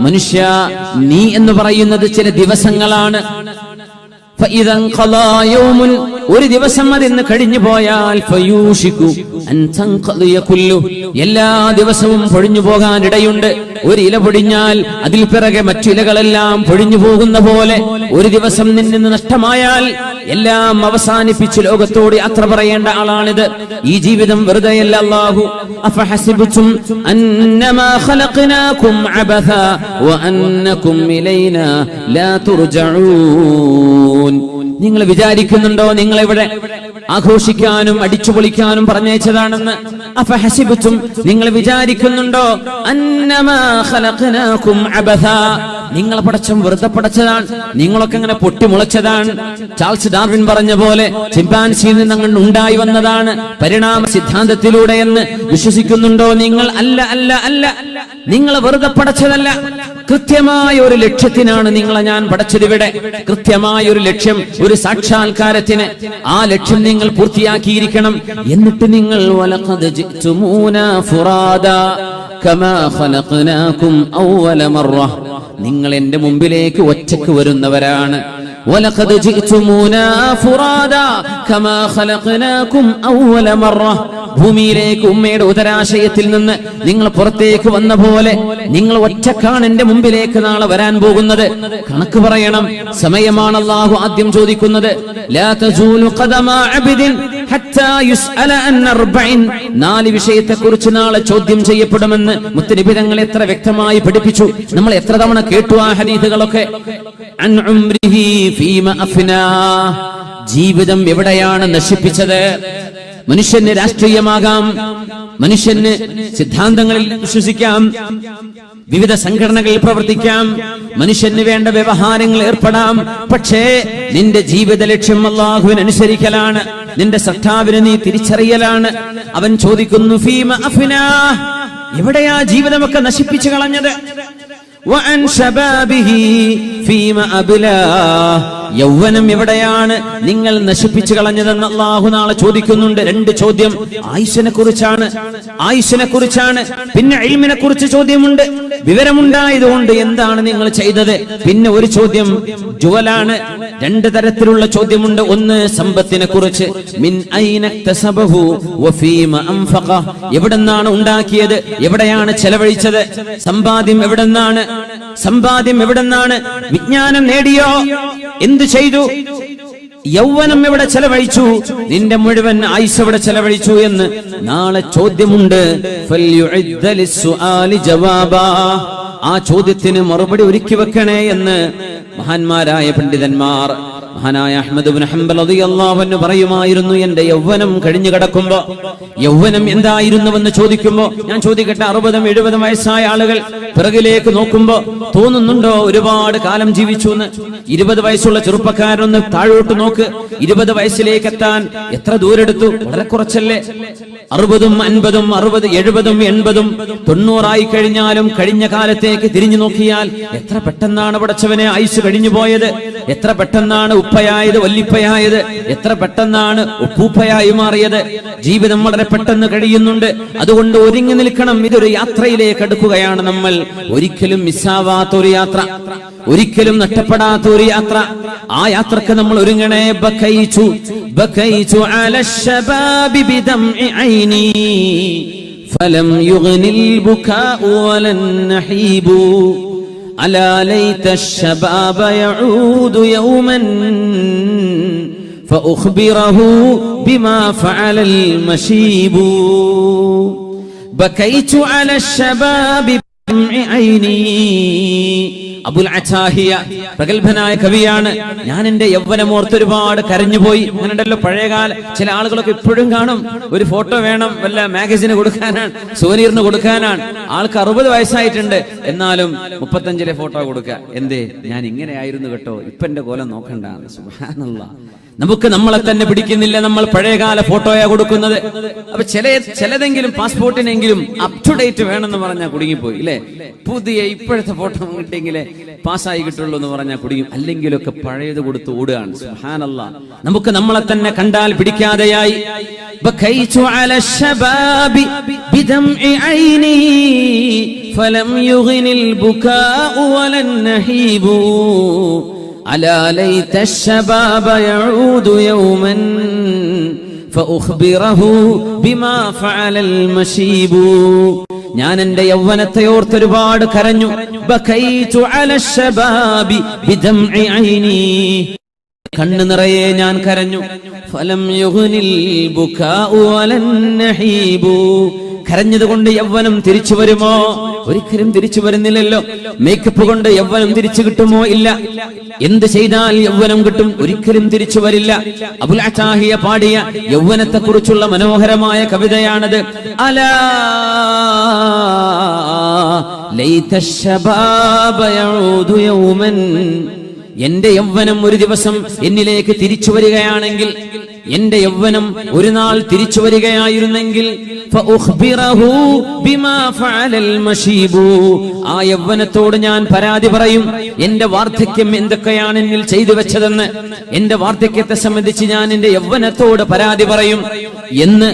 മനുഷ്യ നീ എന്ന് പറയുന്നത് ചില ദിവസങ്ങളാണ്. ഒരു ദിവസം അതിന്ന് കഴിഞ്ഞു പോയാൽ എല്ലാ ദിവസവും പൊഴിഞ്ഞു പോകാൻ ഇടയുണ്ട് ഒരു ഇല പൊടിഞ്ഞാൽ അതിൽ പിറകെ മറ്റിലകളെല്ലാം പൊഴിഞ്ഞു പോകുന്ന പോലെ ഒരു ദിവസം നിന്നിൽ നിന്ന് നഷ്ടമായാൽ എല്ലാം അവസാനിപ്പിച്ച് ലോകത്തോട് യാത്ര പറയേണ്ട ആളാണിത്. ഈ ജീവിതം വെറുതെയല്ല അല്ലാഹു. അന്നമാ ഖലഖനാകും അബഥ ലാ തുർജഊൻ. നിങ്ങൾ വിചാരിക്കുന്നുണ്ടോ നിങ്ങൾ ഇവിടെ ആഘോഷിക്കാനും അടിച്ചു പൊളിക്കാനും പറഞ്ഞയച്ചതാണെന്ന് അഫഹസിബിച്ചും നിങ്ങൾ വിചാരിക്കുന്നുണ്ടോ? നിങ്ങളെ പടച്ചം വെറുതെ പടച്ചതാണ്. നിങ്ങളൊക്കെ ഇങ്ങനെ പൊട്ടിമുളച്ചതാണ്. ചാൾസ് ഡാർവിൻ പറഞ്ഞ പോലെ ചിമ്പാൻസിയിൽ നിന്ന് അങ്ങനെ ഉണ്ടായി വന്നതാണ്. പരിണാമ സിദ്ധാന്തത്തിലൂടെ എന്ന് വിശ്വസിക്കുന്നുണ്ടോ നിങ്ങൾ? അല്ല അല്ല അല്ല. നിങ്ങൾ വെറുതെ പടച്ചതല്ല. കൃത്യമായ ഒരു ലക്ഷ്യത്തിനാണ് നിങ്ങളെ ഞാൻ പടച്ചതിവിടെ കൃത്യമായ ഒരു ലക്ഷ്യം ഒരു സാക്ഷാത്കാരത്തിന്. ആ ലക്ഷ്യം നിങ്ങൾ പൂർത്തിയാക്കിയിരിക്കണം. എന്നിട്ട് നിങ്ങൾ നിങ്ങൾ എന്റെ മുമ്പിലേക്ക് ഒറ്റയ്ക്ക് വരുന്നവരാണ്. ولقد جئتمونا فرادا كما خلقناكم أول مرة ഭൂമിയിലേക്ക് ഉമ്മയുടെ ഉദരാശയത്തിൽ നിന്ന് നിങ്ങൾ പുറത്തേക്ക് വന്ന പോലെ നിങ്ങൾ ഒറ്റക്കാണ് എന്റെ മുമ്പിലേക്ക് നാളെ വരാൻ പോകുന്നത് കണക്ക് പറയണം സമയമാണ് അള്ളാഹു ആദ്യം ചോദിക്കുന്നത് ലാ തസൂലു ഖദമ അബ്ദിൻ ഹത്താ യുസ്അല അൻ അർബഇൻ നാല് വിഷയത്തെ കുറിച്ച് നാളെ ചോദ്യം ചെയ്യപ്പെടുമെന്ന് മുത്തനബി തങ്ങൾ എത്ര വ്യക്തമായി പഠിപ്പിച്ചു നമ്മൾ എത്ര തവണ കേട്ടു ആ ഹദീസുകളൊക്കെ ജീവിതം എവിടെയാണ് നശിപ്പിച്ചത്? മനുഷ്യന് രാഷ്ട്രീയമാകാം. മനുഷ്യന് സിദ്ധാന്തങ്ങളിൽ വിശ്വസിക്കാം. വിവിധ സംഘടനകളിൽ പ്രവർത്തിക്കാം. മനുഷ്യന് വേണ്ട വ്യവഹാരങ്ങൾ ഏർപ്പെടാം. പക്ഷേ നിന്റെ ജീവിത ലക്ഷ്യം അള്ളാഹുവിന് അനുസരിക്കലാണ്. നിന്റെ സഖാവിനെ നീ തിരിച്ചറിയലാണ്. അവൻ ചോദിക്കുന്നു ഫീമ അഫിനാ എവിടെയാ ജീവിതമൊക്കെ നശിപ്പിച്ചു കളഞ്ഞത്? وعن شبابه فيما أبلاه യൗവനം എവിടെയാണ്? നിങ്ങൾ നശിപ്പിച്ചു കളഞ്ഞതെന്ന് അള്ളാഹു നാളെ ചോദിക്കുന്നുണ്ട്. രണ്ട് ചോദ്യം. ആയുഷിനെ കുറിച്ചാണ്. ആയുഷിനെ കുറിച്ചാണ്. പിന്നെ എൽമിനെ കുറിച്ച് ചോദ്യമുണ്ട്. വിവരമുണ്ടായതുകൊണ്ട് എന്താണ് നിങ്ങൾ ചെയ്തത്? പിന്നെ ഒരു ചോദ്യം. ജുവലാണ്. രണ്ട് തരത്തിലുള്ള ചോദ്യമുണ്ട്. ഒന്ന് സമ്പത്തിനെ കുറിച്ച്. മിൻ എവിടെന്നാണ് ഉണ്ടാക്കിയത്? എവിടെയാണ് ചെലവഴിച്ചത്? സമ്പാദ്യം എവിടെന്നാണ്? സമ്പാദ്യം എവിടെന്നാണ്? വിജ്ഞാനം നേടിയോ? എന്തു ചെയ്തു? യൗവനം എവിടെ ചെലവഴിച്ചു? നിന്റെ മുഴുവൻ ആയുസ് എവിടെ ചെലവഴിച്ചു എന്ന് നാളെ ചോദ്യമുണ്ട്. ആ ചോദ്യത്തിന് മറുപടി ഒരുക്കി വെക്കണേ എന്ന് മഹാന്മാരായ പണ്ഡിതന്മാർ മഹാനായ അഹമ്മദ് ബിൻ ഹംബൽ പറയുമായിരുന്നു എന്റെ യൗവനം കഴിഞ്ഞു കിടക്കുമ്പോ യൗവനം എന്തായിരുന്നുവെന്ന് ചോദിക്കുമ്പോ ഞാൻ ചോദിക്കട്ടെ അറുപതും എഴുപതും വയസ്സായ ആളുകൾ പിറകിലേക്ക് നോക്കുമ്പോ തോന്നുന്നുണ്ടോ ഒരുപാട് കാലം ജീവിച്ചു എന്ന് ഇരുപത് വയസ്സുള്ള ചെറുപ്പക്കാരൊന്ന് താഴോട്ട് നോക്ക് ഇരുപത് വയസ്സിലേക്ക് എത്താൻ എത്ര ദൂരെടുത്തു? വളരെ കുറച്ചല്ലേ? അറുപതും അൻപതും അറുപത് എഴുപതും എൺപതും തൊണ്ണൂറായി കഴിഞ്ഞാലും കഴിഞ്ഞ കാലത്തേക്ക് തിരിഞ്ഞു നോക്കിയാൽ എത്ര പെട്ടെന്നാണ് പടച്ചവനെ ആയുസ് കഴിഞ്ഞു പോയത്? എത്ര പെട്ടെന്നാണ് ഉപ്പയായത് വല്ലിപ്പയായത്? എത്ര പെട്ടെന്നാണ് ഉപ്പൂപ്പയായി മാറിയത്? ജീവിതം വളരെ പെട്ടെന്ന് കഴിയുന്നുണ്ട്. അതുകൊണ്ട് ഒരുങ്ങി നിൽക്കണം. ഇതൊരു യാത്രയിലേക്ക് അടുക്കുകയാണ് നമ്മൾ. ഒരിക്കലും മിസ്സാവാത്ത ഒരു യാത്ര. ഒരിക്കലും നഷ്ടപ്പെടാത്ത ഒരു യാത്ര ആ യാത്രക്ക് നമ്മൾ ഒരുങ്ങണേ ബക്കൈച്ചു ബക്കൈച്ചു അല الشباب بدمع عيني فلم يغن البكاء ولا النحيب ألا ليت الشباب يعود يوما فأخبره بما فعل المشيب بكيت على الشباب بدمع عيني അബുൽ അച്ചാഹിയ പ്രഗത്ഭനായ കവിയാണ്. ഞാൻ എന്റെ യൗവനം ഓർത്ത് ഒരുപാട് കരഞ്ഞുപോയി. അങ്ങനെയുണ്ടല്ലോ പഴയകാല ചില ആളുകളൊക്കെ ഇപ്പോഴും കാണും. ഒരു ഫോട്ടോ വേണം വല്ല മാഗസിന് കൊടുക്കാനാണ് സോനീറിന് കൊടുക്കാനാണ്. ആൾക്ക് അറുപത് വയസ്സായിട്ടുണ്ട്. എന്നാലും മുപ്പത്തഞ്ചിലെ ഫോട്ടോ കൊടുക്കുക. എന്തേ ഞാൻ ഇങ്ങനെ ആയിരുന്നു കേട്ടോ. ഇപ്പൊ എന്റെ കോലം നോക്കണ്ട സുബ്ഹാനല്ലാ. നമുക്ക് നമ്മളെ തന്നെ പിടിക്കുന്നില്ല. നമ്മൾ പഴയകാല ഫോട്ടോയാ കൊടുക്കുന്നത്. അപ്പൊ ചില ചിലതെങ്കിലും പാസ്പോർട്ടിനെങ്കിലും അപ് ടു ഡേറ്റ് വേണമെന്ന് പറഞ്ഞാൽ കുടുങ്ങിപ്പോയി അല്ലെ പുതിയ ഇപ്പോഴത്തെ ഫോട്ടോ കിട്ടിയെങ്കിലേ പാസ്സായി കിട്ടുള്ളൂ എന്ന് പറഞ്ഞാൽ കുടുങ്ങി. അല്ലെങ്കിലൊക്കെ പഴയത് കൊടുത്ത് ഓടുകയാണ്. സുഹാനല്ല നമുക്ക് നമ്മളെ തന്നെ കണ്ടാൽ പിടിക്കാതെയായി. ഫലം فلم يغن البكاء ولا النهيب ألا ليت الشباب يعود يوما فأخبره بما فعل المشيب ഞാൻ എന്റെ യൗവനത്തെ ഓർത്തൊരുപാട് കരഞ്ഞു ബകൈതു അല ശബാബി ബിദംഇ ഐനി കണ്ണു നിറയെ ഞാൻ കരഞ്ഞു. ഫലം കരഞ്ഞതുകൊണ്ട് യൗവനം തിരിച്ചു വരുമോ? ഒരിക്കലും തിരിച്ചു വരുന്നില്ലല്ലോ. മേക്കപ്പ് കൊണ്ട് യൗവനം തിരിച്ചു കിട്ടുമോ? ഇല്ല. എന്ത് ചെയ്താൽ യൗവനം കിട്ടും? ഒരിക്കലും തിരിച്ചു വരില്ല. അബുൽ പാടിയ യൗവനത്തെ കുറിച്ചുള്ള മനോഹരമായ കവിതയാണത്. അലാ ലൈത യൗമൻ എന്റെ യൗവനം ഒരു ദിവസം എന്നിലേക്ക് തിരിച്ചു വരികയാണെങ്കിൽ എന്റെ യൗവനം ഒരു നാൾ തിരിച്ചു വരികയായിരുന്നെങ്കിൽ. ആ യൗവനത്തോട് ഞാൻ പരാതി പറയും എന്റെ വാർദ്ധക്യം എന്തൊക്കെയാണ് എന്നിൽ ചെയ്തു വെച്ചതെന്ന്? എന്റെ വാർദ്ധക്യത്തെ സംബന്ധിച്ച് ഞാൻ എന്റെ യൗവനത്തോട് പരാതി പറയും. എന്ന്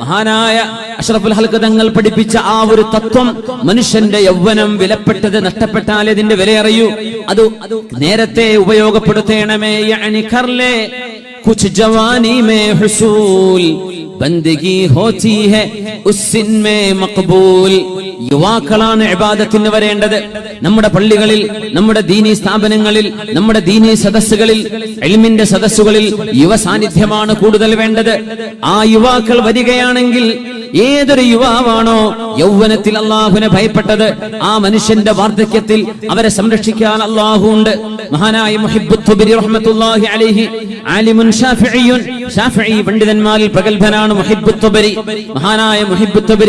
മഹാനായ അഷ്റഫുൽ ഹൽക്ക് തങ്ങൾ പഠിപ്പിച്ച ആ ഒരു തത്വം മനുഷ്യന്റെ യൗവനം വിലപ്പെട്ടത് നഷ്ടപ്പെട്ടാൽ ഇതിന്റെ വില അറിയൂ അത് നേരത്തെ ഉപയോഗപ്പെടുത്തേണമേ کچھ جوانی میں حصول بندگی ہوتی ہے اس سن میں مقبول۔ യുവാക്കളാണ് ഇബാദത്തിന് വരേണ്ടത്. നമ്മുടെ പള്ളികളിൽ നമ്മുടെ ദീനീ സ്ഥാപനങ്ങളിൽ നമ്മുടെ ദീനീ സദസ്സുകളിൽ എൽമിന്റെ സദസ്സുകളിൽ യുവ സാന്നിധ്യമാണ് കൂടുതൽ വേണ്ടത്. ആ യുവാക്കൾ വരികയാണെങ്കിൽ ഏതൊരു യുവാവാണോ യൗവനത്തിൽ അള്ളാഹുവിനെ ഭയപ്പെട്ടത്. ആ മനുഷ്യന്റെ വാർദ്ധക്യത്തിൽ അവരെ സംരക്ഷിക്കാൻ അള്ളാഹു ഉണ്ട് മഹാനായ പണ്ഡിതന്മാരിൽ പ്രഗത്ഭനാണ് മഹാനായ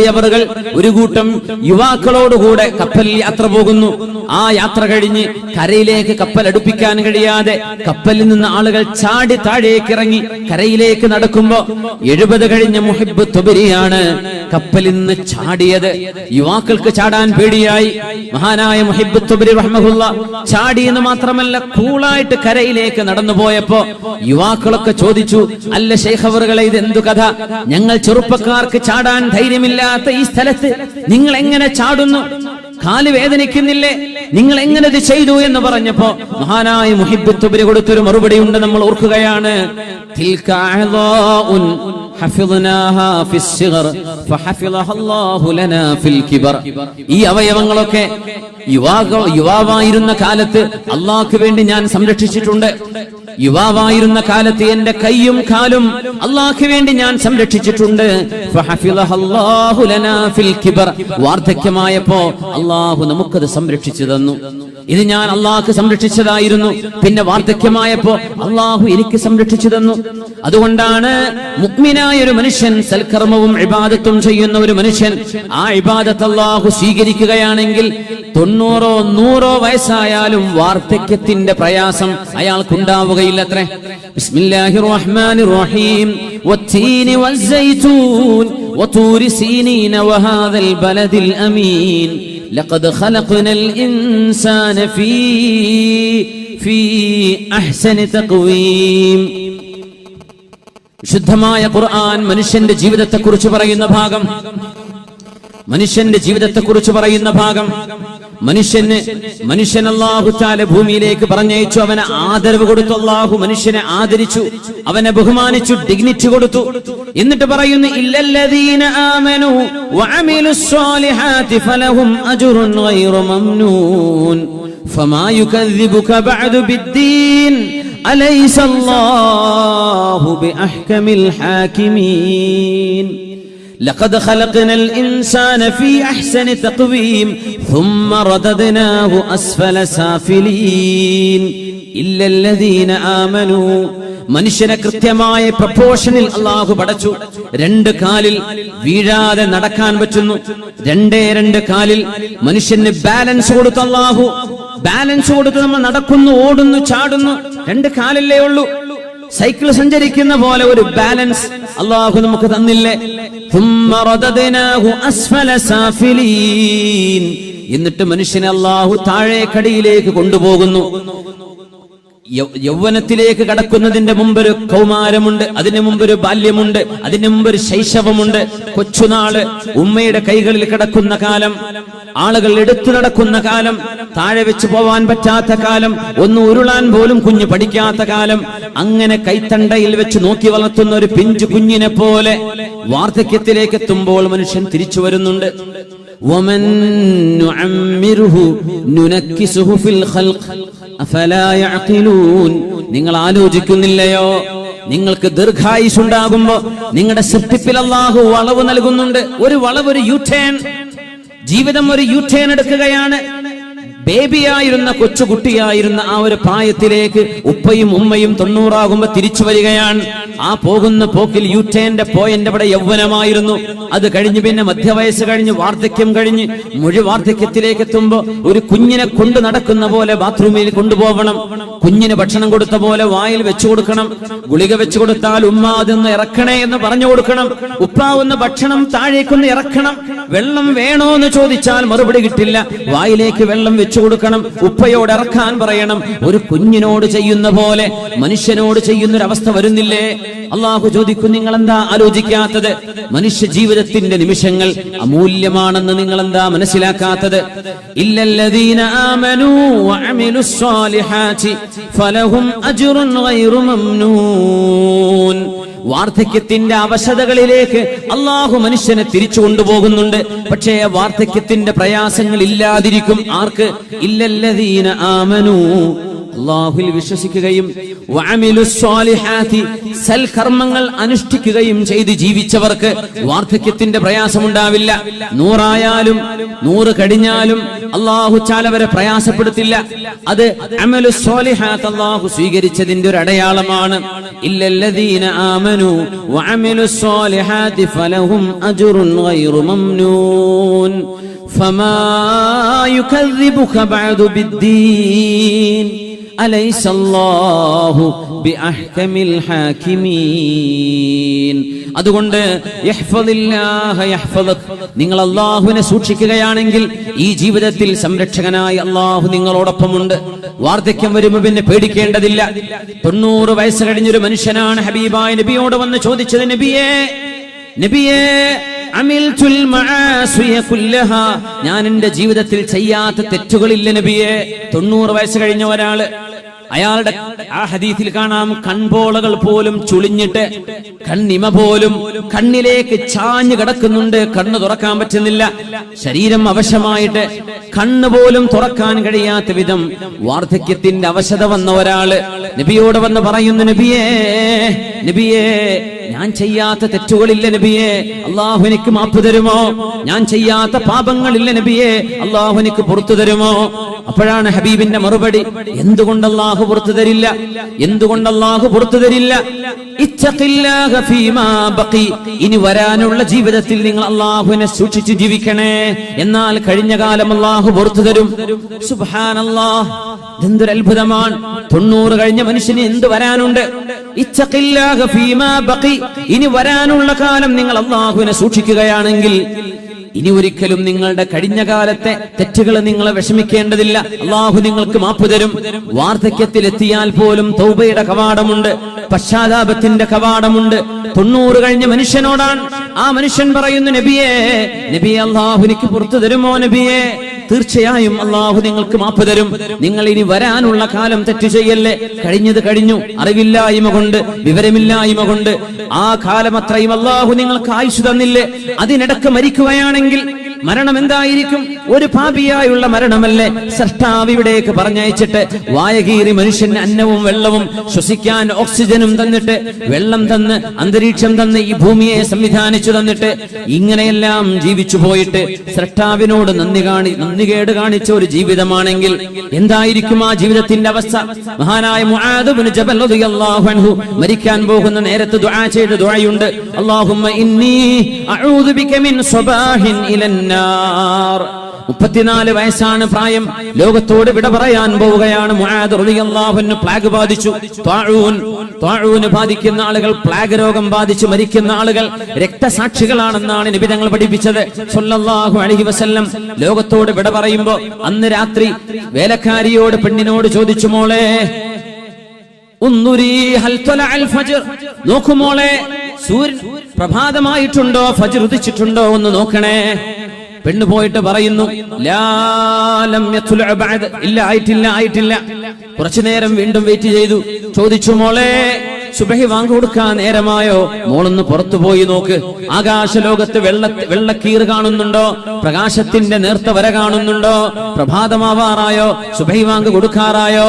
അവർ ഒരു കൂട്ടം യുവാക്കളോടുകൂടെ കപ്പലിൽ യാത്ര പോകുന്നു. ആ യാത്ര കഴിഞ്ഞ് കരയിലേക്ക് കപ്പൽ അടുപ്പിക്കാൻ കഴിയാതെ കപ്പലിൽ നിന്ന് ആളുകൾ ചാടി താഴേക്ക് ഇറങ്ങി കരയിലേക്ക് നടക്കുമ്പോ എഴുപത് കഴിഞ്ഞ മുഹിബ് തുബരിയാണ് കപ്പലിൽ നിന്ന് ചാടിയത്. യുവാക്കൾക്ക് ചാടാൻ പേടിയായി. മഹാനായ മുഹിബ് തുബരി റഹ്മഹുല്ല ചാടി എന്ന് മാത്രമല്ല കൂളായിട്ട് കരയിലേക്ക് നടന്നു പോയപ്പോ യുവാക്കളൊക്കെ ചോദിച്ചു അല്ല ശേഖവറുകളെ ഇത് എന്തു കഥ? ഞങ്ങൾ ചെറുപ്പക്കാർക്ക് ചാടാൻ ധൈര്യമില്ലാത്ത ഈ സ്ഥലത്ത് നിങ്ങൾ എങ്ങനെ ചാടുന്നു. കാൽ വേദനിക്കുന്നില്ലേ? നിങ്ങൾ എങ്ങനെ ഇത് ചെയ്തു എന്ന് പറഞ്ഞപ്പോ മഹാനായ മുഹിബത്തുബരി കൊടുത്തൊരു മറുപടി ഉണ്ട് നമ്മൾ ഓർക്കുകയാണ്. ഈ അവയവങ്ങളൊക്കെ യുവാ യുവാവായിരുന്ന കാലത്ത് അള്ളാഹ്ക്ക് വേണ്ടി ഞാൻ സംരക്ഷിച്ചിട്ടുണ്ട്. യുവാവായിരുന്ന കാലത്ത് എന്റെ കൈയും കാലും അള്ളാഹു വേണ്ടി ഞാൻ സംരക്ഷിച്ചിട്ടുണ്ട്. വാർദ്ധക്യമായപ്പോ അള്ളാഹു നമുക്കത് സംരക്ഷിച്ചു തന്നു. ഇത് ഞാൻ അള്ളാഹ് സംരക്ഷിച്ചതായിരുന്നു. പിന്നെ വാർദ്ധക്യമായപ്പോ അള്ളാഹു എനിക്ക് സംരക്ഷിച്ചു തന്നു. അതുകൊണ്ടാണ് മുഗ്മിനായ ഒരു മനുഷ്യൻ സൽക്കർമ്മവും ഇബാദത്തും ചെയ്യുന്ന ഒരു മനുഷ്യൻ ആ ഇബാദത്ത് അള്ളാഹു സ്വീകരിക്കുകയാണെങ്കിൽ തൊണ്ണൂറോ നൂറോ വയസ്സായാലും വാർദ്ധക്യത്തിന്റെ പ്രയാസം അയാൾക്കുണ്ടാവുകയില്ല അത്രേ ബിസ്മില്ലാഹിർ റഹ്മാനിർ റഹീം والتين والزيتون وطور سينين وهذا البلد الأمين لقد خلقنا الإنسان في في أحسن تقويم വിശുദ്ധമായ ഖുർആൻ മനുഷ്യന്റെ ജീവിതത്തെക്കുറിച്ച് പറയുന്ന ഭാഗം മനുഷ്യന്റെ ജീവിതത്തെക്കുറിച്ച് പറയുന്ന ഭാഗം മനുഷ്യന് മനുഷ്യൻ അള്ളാഹു താല ഭൂമിയിലേക്ക് പറഞ്ഞയച്ചു അവനെ ആദരവ് കൊടുത്തു അള്ളാഹു മനുഷ്യനെ ആദരിച്ചു അവനെ ബഹുമാനിച്ചു ഡിഗ്നിറ്റി കൊടുത്തു. എന്നിട്ട് പറയുന്നു ഇല്ലല്ലദീന ഫലഹും അജ്റുൻ മംനൂൻ ഫമാ ബഅദു അലൈസ അല്ലാഹു ബിഅഹ്കമിൽ ഹാകിമീൻ. لقد خلقنا الإنسان في أحسن تقويم ثم رددناه أسفل سافلين إلا الذين آمنوا മനുഷ്യനെ കൃത്യമായ പ്രപ്പോർഷനിൽ അള്ളാഹു പടച്ചു രണ്ട് കാലിൽ വീഴാതെ നടക്കാൻ പറ്റുന്നു രണ്ടേ രണ്ട് കാലിൽ മനുഷ്യന് ബാലൻസ് കൊടുത്തു അള്ളാഹു ബാലൻസ് കൊടുത്ത് നമ്മൾ നടക്കുന്നു ഓടുന്നു ചാടുന്നു രണ്ട് കാലല്ലേ ഉള്ളൂ സൈക്കിൾ സഞ്ചരിക്കുന്ന പോലെ ഒരു ബാലൻസ് അള്ളാഹു നമുക്ക് തന്നില്ലേ? എന്നിട്ട് മനുഷ്യനെ അള്ളാഹു താഴേക്കടിയിലേക്ക് കൊണ്ടുപോകുന്നു. യൗവനത്തിലേക്ക് കടക്കുന്നതിന്റെ മുമ്പൊരു കൗമാരമുണ്ട് അതിന് മുമ്പൊരു ബാല്യമുണ്ട് അതിനു മുമ്പ് ഒരു ശൈശവമുണ്ട്. കൊച്ചുനാൾ ഉമ്മയുടെ കൈകളിൽ കിടക്കുന്ന കാലം ആളുകൾ എടുത്തു നടക്കുന്ന കാലം താഴെ വെച്ച് പോവാൻ പറ്റാത്ത കാലം ഒന്ന് ഉരുളാൻ പോലും കുഞ്ഞ് പഠിക്കാത്ത കാലം. അങ്ങനെ കൈത്തണ്ടയിൽ വെച്ച് നോക്കി വളർത്തുന്ന ഒരു പിഞ്ചു കുഞ്ഞിനെ പോലെ വാർദ്ധക്യത്തിലേക്ക് എത്തുമ്പോൾ മനുഷ്യൻ തിരിച്ചു വരുന്നുണ്ട്. ومن نعمره ننكسه في الخلق أفلا يعقلون നിങ്ങൾ ആലോചിക്കുന്നില്ലയോ നിങ്ങൾക്ക് ദീർഘായുസ് ഉണ്ടാകുമ്പോ നിങ്ങളുടെ സൃഷ്ടിപ്പിൽ അള്ളാഹു വളവ് നൽകുന്നുണ്ട് ഒരു വളവ് ഒരു യുട്ടേൺ ജീവിതം ഒരു യുട്ടേൺ എടുക്കുകയാണ് ബേബിയായിരുന്ന കൊച്ചുകുട്ടിയായിരുന്ന ആ ഒരു പ്രായത്തിലേക്ക് ഉപ്പയും ഉമ്മയും തൊണ്ണൂറാകുമ്പോ തിരിച്ചു വരികയാണ്. ആ പോകുന്ന പോക്കിൽ യുറ്റേന്റെ പോയിന്റ് അവിടെ യൗവനമായിരുന്നു. അത് കഴിഞ്ഞ് പിന്നെ മധ്യവയസ്സ് കഴിഞ്ഞ് വാർദ്ധക്യം കഴിഞ്ഞ് മുഴു വാർദ്ധക്യത്തിലേക്ക് എത്തുമ്പോ ഒരു കുഞ്ഞിനെ കൊണ്ടു നടക്കുന്ന പോലെ ബാത്റൂമിൽ കൊണ്ടുപോകണം കുഞ്ഞിന് ഭക്ഷണം കൊടുത്ത പോലെ വായിൽ വെച്ചു കൊടുക്കണം. ഗുളിക വെച്ചു കൊടുത്താൽ ഉമ്മ അതൊന്ന് ഇറക്കണേ എന്ന് പറഞ്ഞു കൊടുക്കണം. ഉപ്പാവുന്ന ഭക്ഷണം താഴേക്കൊന്ന് ഇറക്കണം. വെള്ളം വേണോ എന്ന് ചോദിച്ചാൽ മറുപടി കിട്ടില്ല. വായിലേക്ക് വെള്ളം വെച്ചു കൊടുക്കണം. ഉപ്പയോട് ഇറക്കാൻ പറയണം. ഒരു കുഞ്ഞിനോട് ചെയ്യുന്ന പോലെ മനുഷ്യനോട് ചെയ്യുന്നൊരവസ്ഥ വരുന്നില്ലേ? അള്ളാഹു ചോദിക്കും നിങ്ങൾ എന്താ ആലോചിക്കാത്തത്? മനുഷ്യ ജീവിതത്തിന്റെ നിമിഷങ്ങൾ അമൂല്യമാണെന്ന് നിങ്ങൾ എന്താ മനസ്സിലാക്കാത്തത്? ഇല്ലല്ലദീന ആമനൂ വഅമിലുസ് സ്വാലിഹാതി ഫലഹും അജുറുൻ ഗൈറു മംനൂൻ. വാർദ്ധക്യത്തിന്റെ അവശതകളിലേക്ക് അള്ളാഹു മനുഷ്യനെ തിരിച്ചു കൊണ്ടുപോകുന്നുണ്ട്. പക്ഷേ വാർദ്ധക്യത്തിന്റെ പ്രയാസങ്ങൾ ഇല്ലാതിരിക്കും. ആർക്ക്? ഇല്ലല്ലദീന ആമനു. അള്ളാഹുൽ വിശ്വസിക്കുകയും സൽകർമ്മങ്ങൾ അനുഷ്ഠിക്കുകയും ചെയ്ത് ജീവിച്ചവർക്ക് വാർദ്ധക്യത്തിന്റെ പ്രയാസമുണ്ടാവില്ല. നൂറായാലും നൂറ് കഴിഞ്ഞാലും അള്ളാഹു ചാലവരെ പ്രയാസപ്പെടുത്തില്ല. അത് അമലു സ്വാലിഹാത്ത് അള്ളാഹു സ്വീകരിച്ചതിന്റെ ഒരു അടയാളമാണ്. ഇല്ലല്ലദീന ആമനു വഅമിലു ഫലഹും ഗൈറു മംനൂൻ. ഫമാ യുകذبുക ബഅദു ബിദ്ദീൻ. അലൈസല്ലാഹു ബി അഹ്കമിൽ ഹാക്കിമീൻ. അതുകൊണ്ട് നിങ്ങൾ അള്ളാഹുവിനെ സൂക്ഷിക്കുകയാണെങ്കിൽ ഈ ജീവിതത്തിൽ സംരക്ഷകനായ അള്ളാഹു നിങ്ങളോടൊപ്പമുണ്ട്. വാർദ്ധക്യം വരുമ്പോ പിന്നെ പേടിക്കേണ്ടതില്ല. തൊണ്ണൂറ് വയസ്സ് കഴിഞ്ഞൊരു മനുഷ്യനാണ് ഹബീബായ നബിയോട് വന്ന് ചോദിച്ചത് നബിയേ നബിയേ ഞാൻ എന്റെ ജീവിതത്തിൽ ചെയ്യാത്ത തെറ്റുകളില്ല നബിയെ. തൊണ്ണൂറ് വയസ്സ് കഴിഞ്ഞ ഒരാൾ. അയാളുടെ ആ ഹദീസിൽ കാണാം കൺപോളകൾ പോലും ചുളിഞ്ഞിട്ട് കണ്ണിമ പോലും കണ്ണിലേക്ക് ചാഞ്ഞു കിടക്കുന്നുണ്ട് കണ്ണ് തുറക്കാൻ പറ്റുന്നില്ല. ശരീരം അവശമായിട്ട് കണ്ണ് പോലും തുറക്കാൻ കഴിയാത്ത വിധം വാർദ്ധക്യത്തിന്റെ അവശത വന്ന ഒരാൾ. നബിയോട് വന്ന് പറയുന്നു നബിയേ നബിയേ ഞാൻ ചെയ്യാത്ത തെറ്റുകളില്ല നബിയെ. അള്ളാഹു എനിക്ക് മാപ്പ് തരുമോ? ഞാൻ ചെയ്യാത്ത പാപങ്ങളില്ല നബിയെ. അള്ളാഹു എനിക്ക് പുറത്തു തരുമോ? അപ്പോഴാണ് ഹബീബിന്റെ മറുപടി എന്തുകൊണ്ട് അള്ളാഹു പുറത്തു തരില്ല? എന്തുകൊണ്ട് അള്ളാഹു പുറത്തു തരില്ല? ബഖി. ഇനി വരാനുള്ള ജീവിതത്തിൽ നിങ്ങൾ അള്ളാഹുവിനെ സൂക്ഷിച്ചു ജീവിക്കണേ. എന്നാൽ കഴിഞ്ഞ കാലം അള്ളാഹു പുറത്തു തരും. സുബ്ഹാനല്ലാഹ്. ഇതെന്തൊരു അത്ഭുതമാണ്. തൊണ്ണൂറ് കഴിഞ്ഞ മനുഷ്യന് എന്ത് വരാനുണ്ട്. ഇനി വരാനുള്ള കാലം നിങ്ങൾ അള്ളാഹുവിനെ സൂക്ഷിക്കുകയാണെങ്കിൽ ഇനി ഒരിക്കലും നിങ്ങളുടെ കഴിഞ്ഞ കാലത്തെ തെറ്റുകൾ നിങ്ങളെ വിഷമിക്കേണ്ടതില്ല. അള്ളാഹു നിങ്ങൾക്ക് മാപ്പ് തരും. വാർദ്ധക്യത്തിലെത്തിയാൽ പോലും തൗബയുടെ കവാടമുണ്ട്. പശ്ചാത്താപത്തിന്റെ കവാടമുണ്ട്. തൊണ്ണൂറ് കഴിഞ്ഞ മനുഷ്യനോടാണ് ആ മനുഷ്യൻ പറയുന്നു നബിയെ നബിയെ അള്ളാഹുനിക്ക് പുറത്തു തരുമോ നബിയെ? തീർച്ചയായും അള്ളാഹു നിങ്ങൾക്ക് മാപ്പ് തരും. നിങ്ങൾ ഇനി വരാനുള്ള കാലം തെറ്റു ചെയ്യല്ലേ? കഴിഞ്ഞത് കഴിഞ്ഞു. അറിവില്ലായ്മ കൊണ്ട് വിവരമില്ലായ്മ കൊണ്ട്. ആ കാലം അത്രയും അള്ളാഹു നിങ്ങൾക്ക് ആയുസ് തന്നില്ലേ? അതിനിടക്ക് മരിക്കുകയാണെങ്കിൽ മരണം എന്തായിരിക്കും ഒരു പാപിയായുള്ള മരണമല്ലേ? സൃഷ്ടാവ് ഇവിടേക്ക് പറഞ്ഞയച്ചിട്ട് വായകീറി മനുഷ്യന് അന്നവും വെള്ളവും ശ്വസിക്കാൻ ഓക്സിജനും തന്നിട്ട് വെള്ളം തന്ന് അന്തരീക്ഷം തന്ന് ഈ ഭൂമിയെ സംവിധാനിച്ചു തന്നിട്ട് ഇങ്ങനെയെല്ലാം ജീവിച്ചു പോയിട്ട് സൃഷ്ടാവിനോട് നന്ദി കാണി നന്ദി കേട് കാണിച്ച ഒരു ജീവിതമാണെങ്കിൽ എന്തായിരിക്കും ആ ജീവിതത്തിന്റെ അവസ്ഥ? മഹാനായ മുആദ് ജബൽ അൻഹു മരിക്കാൻ പോകുന്ന നേരത്ത് ദുആ ചെയ്ത് ദുആയുണ്ട്. അല്ലാഹുമ്മ ഇന്നി അഊദു ബിക മിൻ സ്വബാഹിൻ ഇലന്നാർ മുപ്പത്തിനാല് വയസ്സാണ് പ്രായം. ലോകത്തോട് വിട പറയാൻ പോവുകയാണ് പ്ലാഗ് ബാധിച്ചു. ബാധിക്കുന്ന ആളുകൾ പ്ലാഗ് രോഗം ബാധിച്ചു മരിക്കുന്ന ആളുകൾ രക്തസാക്ഷികളാണെന്നാണ് നബി തങ്ങൾ പഠിപ്പിച്ചത്. സൊല്ലാഹു അലൈഹി വസല്ലം. ലോകത്തോട് വിട പറയുമ്പോ അന്ന് രാത്രി വേലക്കാരിയോട് പെണ്ണിനോട് ചോദിച്ചു മോളെ നോക്കുമോളെ സൂര്യൻ പ്രഭാതമായിട്ടുണ്ടോ? ഫജർ ഉദിച്ചിട്ടുണ്ടോ? ഒന്ന് നോക്കണേ. പെണ്ണ് പോയിട്ട് പറയുന്നു. ഇല്ല ആയിട്ടില്ല ആയിട്ടില്ല. കുറച്ചു നേരം വീണ്ടും വെയിറ്റ് ചെയ്തു. ചോദിച്ചു മോളെ സുബഹി വാങ്ങി കൊടുക്കാൻ നേരമായോ? മോളൊന്ന് പുറത്തു പോയി നോക്ക്. ആകാശലോകത്ത് വെള്ള വെള്ളക്കീർ കാണുന്നുണ്ടോ? പ്രകാശത്തിന്റെ നേർത്ത വര കാണുന്നുണ്ടോ? പ്രഭാതമാവാറായോ? സുബഹി വാങ്ങി കൊടുക്കാറായോ?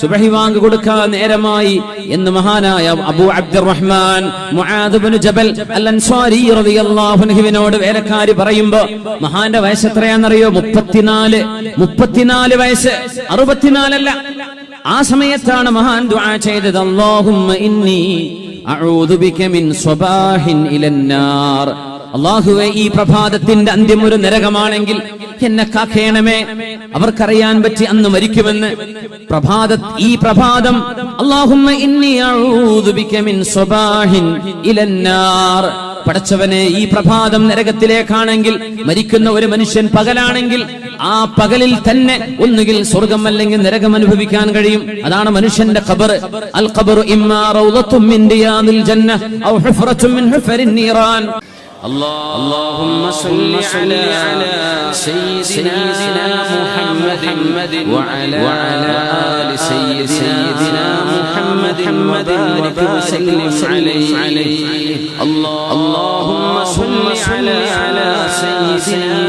സുബഹി വാങ്ക് കൊടുക്കാൻ നേരമായി എന്ന് മഹാനായ അബൂ അബ്ദുറഹ്മാൻ മുആദ് ജബൽ അൽ അൻസാരി റളിയല്ലാഹു അൻഹുവിനോട് വേലക്കാരി പറയുമ്പോ മഹാന്റെ വയസ്സ് എത്രയാണെന്നറിയോ? മുപ്പത്തിനാല്. മുപ്പത്തിനാല് വയസ്സ്. അറുപത്തിനാലല്ല. ആ സമയത്താണ് മഹാൻ ദുആ ചെയ്തത്. അല്ലാഹുമ്മ ഇന്നി അഊദു ബിക മിൻ സ്വബാഹിൻ ഇലന്നാർ അള്ളാഹുവെ ഈ പ്രഭാതത്തിന്റെ അന്ത്യം ഒരു നരകമാണെങ്കിൽ എന്നെ കാക്കേണമേ. അവർക്കറിയാൻ പറ്റി അന്ന് മരിക്കുമെന്ന്. പ്രഭാത ഈ പ്രഭാതം അള്ളാഹുമ്മ പടച്ചവനെ ഈ പ്രഭാതം നരകത്തിലേക്കാണെങ്കിൽ മരിക്കുന്ന ഒരു മനുഷ്യൻ പകലാണെങ്കിൽ ആ പകലിൽ തന്നെ ഒന്നുകിൽ സ്വർഗം അല്ലെങ്കിൽ നരകം അനുഭവിക്കാൻ കഴിയും. അതാണ് മനുഷ്യന്റെ ഖബർ അൽ ഖബറു ഇമ്മാ റൗളത്തും മിൻ റിയാദിൽ ജന്ന ഔ ഹുഫറത്തും മിൻ ഹുഫരിൻ നീറാൻ. اللهم صل على سيدنا محمد وعلى آل سيدنا محمد وبارك وسلم عليه. اللهم صل على سيدنا